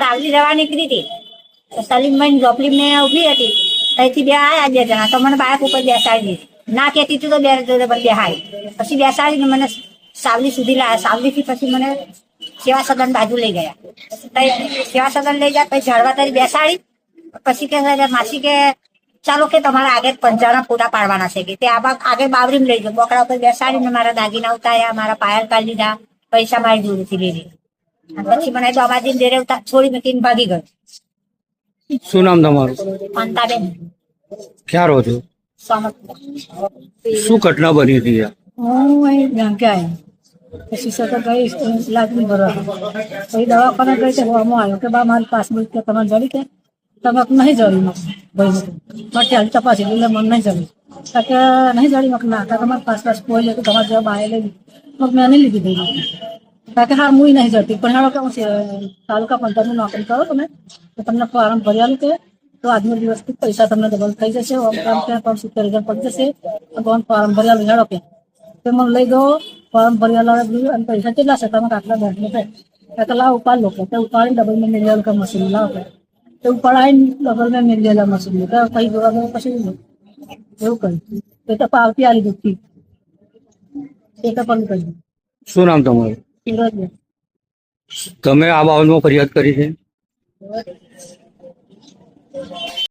તાવલી રવા નીકળી હતી. સલીમભાઈ જોપલીમ ને ઊભી હતી. ત્યાંથી બે આયા બે જણા. તો મને બાઇક ઉપર બેસાડી દીધી. ના કહેતી તું તો બે જોડે પણ બેહાડી પછી બેસાડીને મને સાવલી સુધી લાયા સાવલીથી પછી મને સેવા સદન બાજુ લઈ ગયા. સેવા સદન લઈ ગયા પછી ઝાડવા તારી બેસાડી. પછી કે માસી કે, ચાલો કે તમારા આગળ પંચાના ફોટા પાડવાના છે કે. તે આગળ બાવરીમ લઈ જાઓ બોકડા ઉપર બેસાડીને મારા દાગીના ઉતાર્યા, મારા પાયલ કાઢી લીધા, પૈસા મારી જોડેથી લીધી. પછી મને બાબાજી ડેરે છોડી મૂકીને ભાગી ગયો. શું નામ તમારું? અંતાબેન ક્યાં રહો છો? શું ઘટના બની હતી? હું અહીં બેંકે પછી સતત ગઈ લાગણી ભરવા પછી દવાખાને ગઈ તો આમાં આવ્યો કે બા મારી પાસબુક કે તમે જડી કે તમે નહીં જડી ભાઈ માટે હાલ તપાસી એટલે મને નહીં જડી કે નહીં જડી મક ના. તમારે પાસ પાસ કોઈ લે તો તમારે જવાબ આવે લઈ મગ મેં નહીં લીધી ભાઈ કારણ કે હા હું નહીં જતી. પણ હાલો કે હું છે- તાલુકા પંચાયતની નોકરી કરો તમે. તો તમને ફોર્મ ભર્યાલું કે તો આજનો દિવસથી પૈસા તમને ડબલ થઈ જશે. આમ કામ ત્યાં પણ સિત્તેર હજાર પડી જશે. તો તમે ફોર્મ ભર્યાલું હેડો કે. તે મને લઈ ગયો ફોર્મ ભર્યા અને પૈસા કેટલા છે? તમે આટલા બેંક ને તો લાવ, ઉપાડ લો કે તે ઉપાડીને ડબલ મેં મિલિયન કે મશીન લાવ કે. તે ઉપાડાઈને ડબલ મેં મિલિયન મશીન. તો કઈ જોવા ગયો પછી? એવું કર્યું તે તો પાવતી આલી દીધી. એ તો પણ કર્યું શું નામ તમારું? સુરત તમે આ બાબતમાં ફરિયાદ કરી છે?